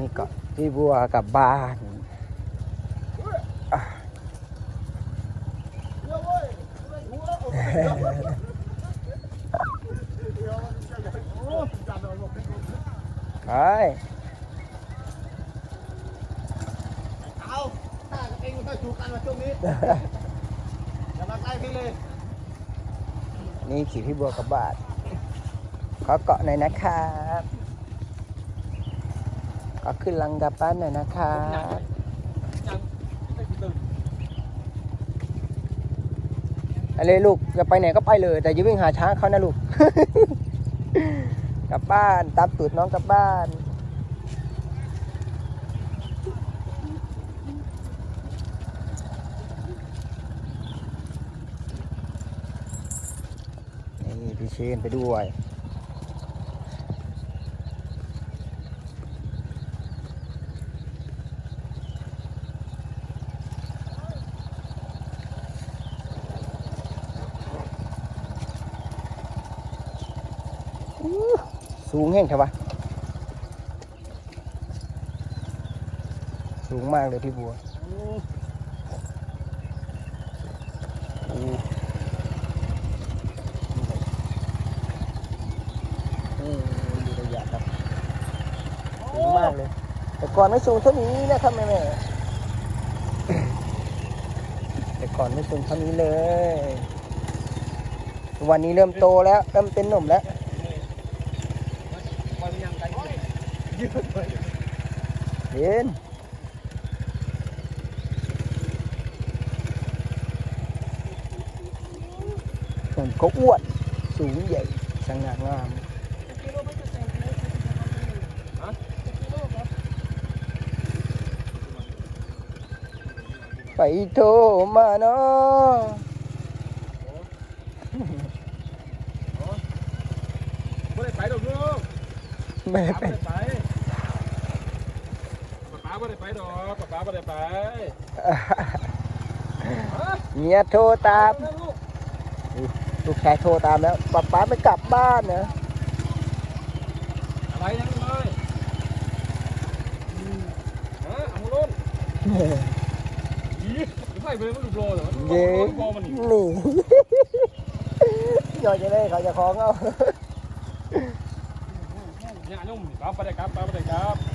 นี่ก็พี่บัวกลับบ้านไปเอาถ้าเองไม่ถูกกันมาช่วงนี้อย่ามาใกล้พี่เลย นี่ขี่พี่บัวกลับบ้านขอเกาะหน่อยนะครับ ขอขึ้นลังกับบ้านหน่อยนะครับยังไม่ตื่นอะไรลูกจะไปไหนก็ไปเลย แต่อย่าวิ่งหาช้างเขานะลูก กลับบ้านตามตูดน้องกลับบ้านนี่พี่เชนไปด้วย สูงแห้งเถอะวะสูงมากเลยพี่บัวอ้อืมดูระยะครับสูงมากเลย แต่ก่อนไม่สูงเท่านี้นะครับแม่แม่แต่ก่อนไม่สูงเท่านี้เลย วันนี้เริ่มโตแล้ว เริ่มเป็นหนุ่มแล้ว มันยังไง ยืดเลยเห็นผมก็อ้วนสูงใหญ่สง่างาม ไปโทรมาเนาะไม่ได้ไปดอกลูกไม่ได้ป้าไปไม่ได้ไปป้าไม่ได้ไปดอกป้าไม่ได้ไปเมียโทรตามลูกลูกชายโทรตามแล้วป๊าป๊าไม่กลับบ้านนะอะไรยังเลยฮะอามุลุนยี่ไม่ไปมันดูโรเหรอเย้โรมันนี่ยอดจะได้เขาจะคล้องเอาเนี่ยนุ่มป้าไปได้ครับป้าไปได้ครับไป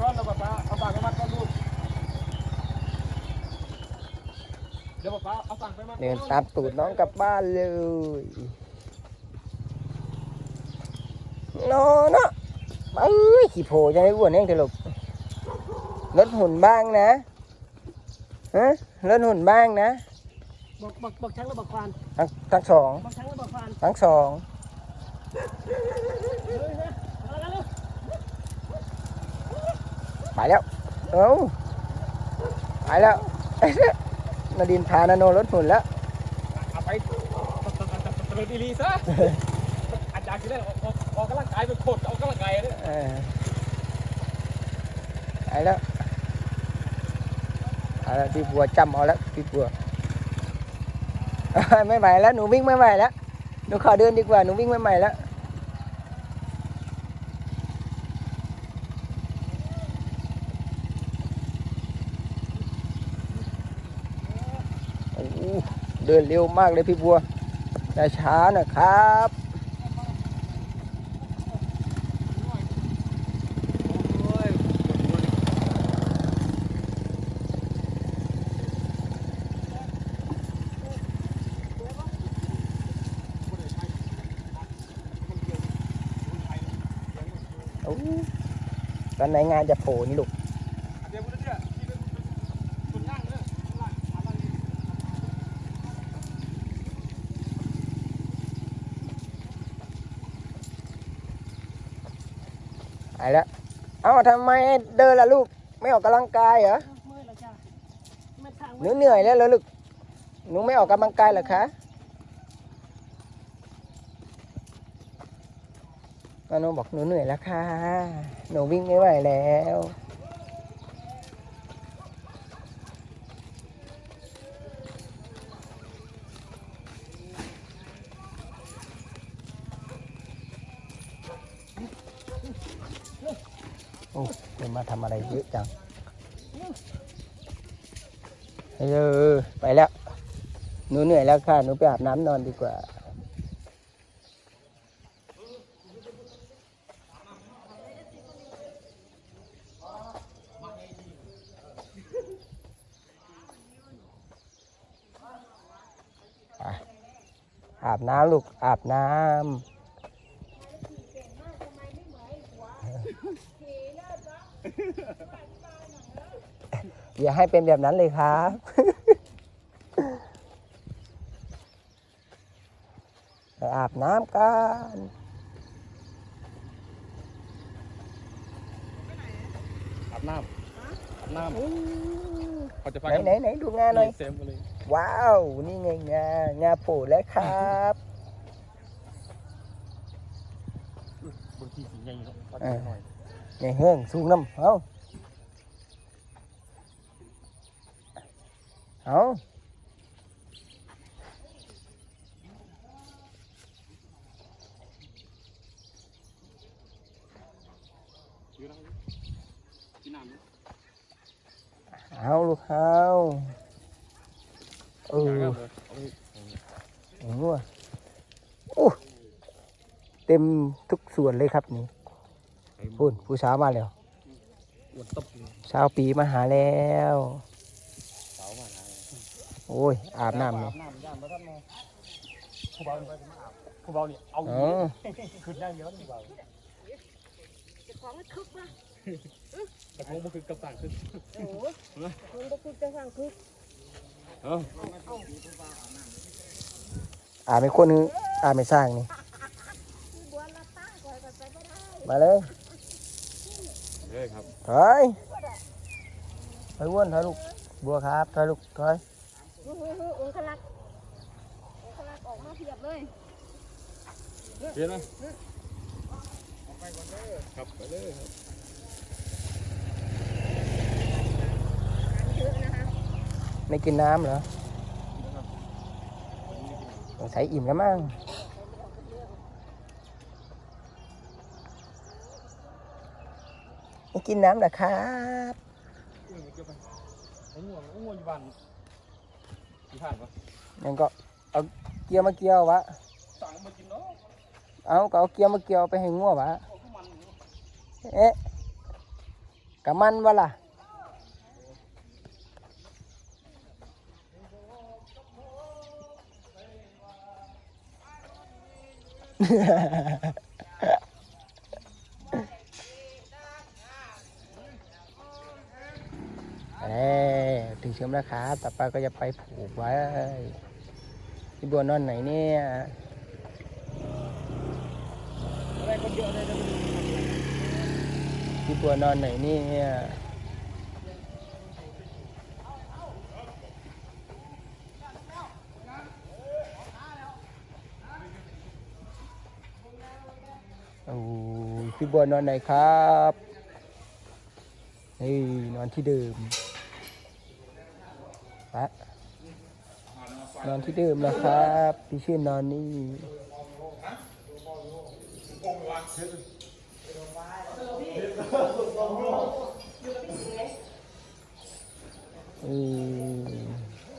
ก้อนแล้วป้าเอาปากไปมัดก้อนลูกเดี๋ยวป้าเอาสั่งไปมัดเดินตามตูดน้องกลับบ้านเลยนอนเนาะเอ้ยขี้โผล่ยังไม่อ้วนเองเถอะลูกลดหุ่นบ้างนะฮะลดหุ่นบ้างนะบอกบอกบอกช้างแล้วบอกควานทั้งทั้งสองบอกช้างแล้วบอกควานทั้งสอง เฮ้ยเฮ้ยเอาแล้ว ไปแล้ว เอ้าไปแล้วนาดินพานาโนลดหุ่นแล้วเอาไปตะลุยดีๆซะอาจารย์คือได้ออกออกกำลังกายเป็นโคตรออกกำลังกายเลยเออไปแล้วเอาละพี่บัวจำเอาแล้วพี่บัวไม่ไหวแล้วหนูวิ่งไม่ไหวแล้วหนูขอเดินดีกว่าหนูวิ่งไม่ไหวแล้วโอ้โห เดินเร็วมากเลยพี่บัวแต่ช้านะครับโอ้ตอนไหนงานจะโผล่นี่ลูก เดี๋ยวมันจะคุณนั่งเนอะ ไป แล้ว เอ้าทำไมเดินล่ะลูก ไม่ออกกำลังกายเหรอเมื่อยแล้วจ้ะไม่ทางหนูเหนื่อยแล้วเหรอลูก หนูไม่ออกกำลังกายเหรอคะก็หนูบอกหนูเหนื่อยแล้วค่ะ หนูวิ่งไม่ไหวแล้ว โอ้เดินมาทำอะไรเยอะจังเออไปแล้ว หนูเหนื่อยแล้วค่ะ หนูไปอาบน้ำนอนดีกว่า อาบน้ำลูก อาบน้ำ อย่าให้เป็นแบบนั้นเลยครับ ไปอาบน้ำกันอาบน้ำอาบน้ำเขาจะพาไหนกันไหนไหนดูงานหน่อยเซมมาเลยว้าว นี่ไงงางาโผล่แล้วครับบางทีสีใหญ่เนาะปัดเออหน่อย ไงเฮืองสูงน้ำเอา เอายืนนั่งกินน้ำนะเอาลูกเอาเออเอาเลยเอาไปโอ้โหโอ้เต็มทุกส่วนเลยครับนี่ไอ้พูดผู้สาวมาแล้วอ้วนตบเลยสาวปีมาหาแล้วสาวมาหา โอ้ย อาบน้ำอานี่บน้ำย่านมาท่านมาผู้เบานี่ไปมาอาบผู้เบานี่เอาอ๋อขึ้นได้เยอะผู้เบาจะของมันคึกนะแต่คงมันคือกระต่างขึ้นโอ้โหคุณก็คึกจะสร้างคึกเอออาบไม่คนนึงอาบไม่สร้างนี่บัวละตาก่อยก็ไปไม่ได้มาเลยเลยครับถอยถอยอ้วนถอยลูก บัวครับถอยลูกถอย ฮึฮึฮึองคลักษ์องคลักษ์อ อกมาเพียบเลยเรียนไหมครับไปเลยครับเยอะนะคะไม่กินน้ำเหรอสงสัยอิ่มแล้วมั้งไม่กินน้ำเหรอครับเกี่ยวไปไอ้ง่วงไอ้ง่วงอยู่บ้านที่ผ่านปะยังก็เอา เกี๊ยวมาเกี่ยววะเนาเอาก็เอาเกี๊ยวมาเกี่ยวไปให้งัววะเอาข้าวมันเอ๊ะกะมันวะล่ะเอ้ถึงเชื่อมแล้วครับ ต่อไปก็จะไปผูกไว้ ที่บัวนอนไหนเนี่ยอะไรคนเดียวเลยนะที่บัวนอนไหนเนี่ยโอ้พี่บัวนอนไหนครับนี่นอนที่เดิมปะ นอนที่เดิมแล้วครับ พี่ชื่อนอนนี่อืม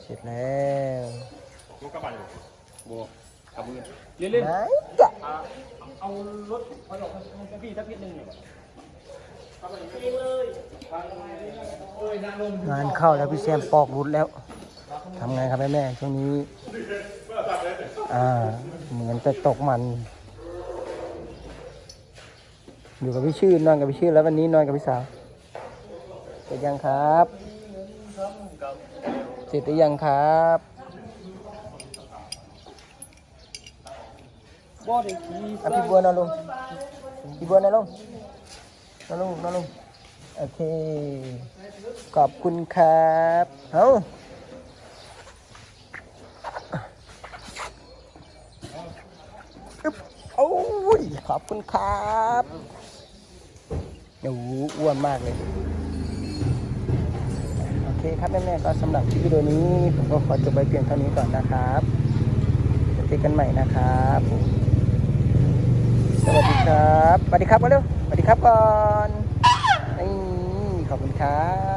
เสร็จแล้วรถกระบะอยู่บัวขับมือเล่นเล่นไหนจะเอาเอารถไปออกให้พี่สักนิดนึงเนี่ยงานเข้าแล้วพี่แซมปอกรุดแล้วทำไงครับแม่แม่ช่วงนี้อ่าเหมือนจะตกมัน อยู่กับพี่ชื่นนอนกับพี่ชื่นแล้ววันนี้นอนกับพี่สาวเสร็จยังครับ เสร็จหรือยังครับอะพี่บัวนอนลงพี่บัวนอนลงนอนลงนอนลงโอเค ขอบคุณครับเอาอึ๊บโอ้ย ขอบ คุณครับโอ้โหอ้วนมากเลย โอเคครับแม่ๆก็สำหรับคลิปวิดีโอนี้ ผมก็ขอจบไปเพียงเท่านี้ก่อนนะครับเจอกันใหม่นะครับสวัสดีครับสวัสดีครับมาเร็วสวัสดีครับก่อนนี่ขอบคุณครับ